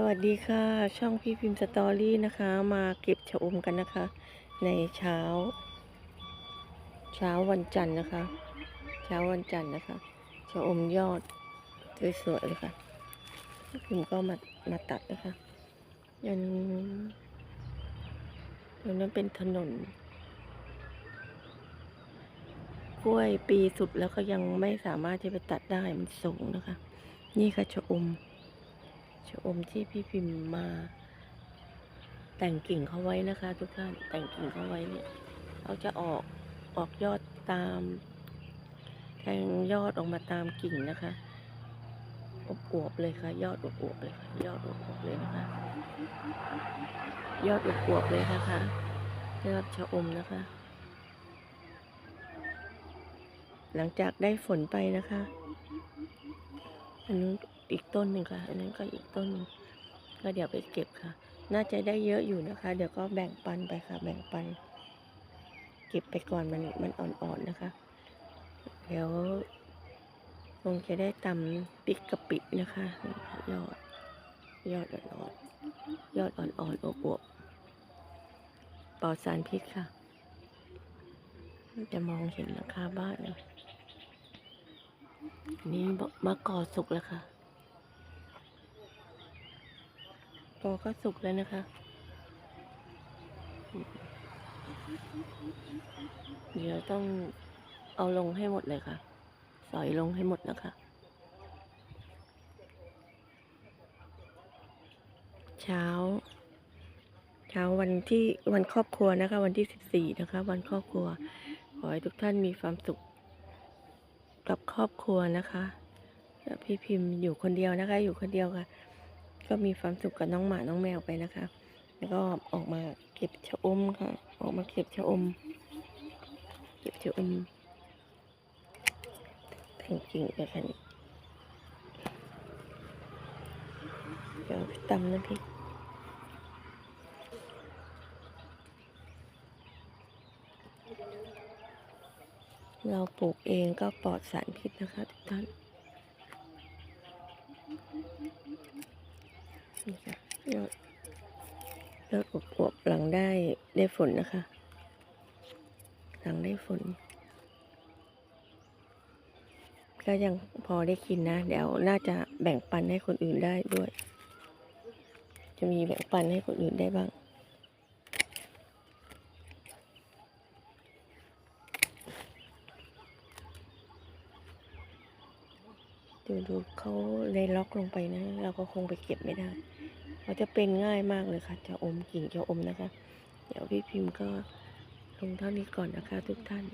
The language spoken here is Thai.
สวัสดีค่ะ ช่องพี่พิมพ์สตอรี่นะคะ มาเก็บชะอมกันนะคะ ในเช้า เช้าวันจันทร์นะคะ เช้าวันจันทร์นะคะชะอมยอดสวยๆเลยค่ะพี่พิมพ์ก็มามาตัดนะคะยันตรงนั้นเป็นถนน กล้วยปีสุดแล้วก็ยังไม่สามารถจะไปตัดได้มันสูงนะคะ นี่ค่ะชะอม ชะอมที่พี่พิมพ์มา แต่งกิ่งเขาไว้นะคะ ทุกท่านแต่งกิ่งเขาไว้เนี่ยเขาจะออกออกยอดตามแทงยอดออกมาตามกิ่งนะคะอบอวบเลยค่ะ ยอดอบอวบเลยค่ะยอดอบอวบเลยนะคะ ยอดอบอวบเลยนะคะยอดชะอมนะคะ หลังจากได้ฝนไปนะคะอันนู้น อีกต้นหนึ่งค่ะ อันนั้นก็อีกต้นหนึ่งก็เดี๋ยวไปเก็บค่ะ น่าจะได้เยอะอยู่นะคะ เดี๋ยวก็แบ่งปันไปค่ะ แบ่งปัน เก็บไปก่อนมันมันอ่อนๆนะคะ เดี๋ยวคงจะได้ตำปิกกะปินะคะคะยอด ยอดอ่อนๆยอดอ่อนๆอบอวบๆปลอดสารพิษค่ะ จะมองเห็นหลังคาบ้านเลยอันนี่มะกอสุกแล้วค่ะ กอก็สุกแล้วนะคะ เดี๋ยวต้องเอาลงให้หมดเลยค่ะ สอยลงให้หมดนะคะ เช้า เช้าวันที่วันครอบครัวนะคะ วันที่สิบสี่นะคะ วันครอบครัว ขอให้ทุกท่านมีความสุข กับครอบครัวนะคะ พี่พิมพ์อยู่คนเดียวนะคะ อยู่คนเดียวค่ะ ก็มีความสุขกับน้องหมาน้องแมวไปนะคะ แล้วก็ออกมาเก็บชะอมค่ะ ออกมาเก็บชะอม เก็บชะอมแต่งกิ่งไปค่ะนี่เดี๋ยวตำน้ำพริกเราปลูกเองก็ปลอดสารพิษนะคะทุกท่าน นี่ค่ะยอดยอดอวบๆหลังได้ได้ฝนนะคะ หลังได้ฝน ก็ยังพอได้กินนะ เดี๋ยวน่าจะแบ่งปันให้คนอื่นได้ด้วย จะมีแบ่งปันให้คนอื่นได้บ้าง ดูดูเขาเลยล็อกลงไปนะ เราก็คงไปเก็บไม่ได้เขาจะเป็นง่ายมากเลยค่ะ จะอมกิ่งจะอมนะคะ เดี๋ยวพี่พิมพ์ก็ลงเท่านี้ก่อนนะคะทุกท่าน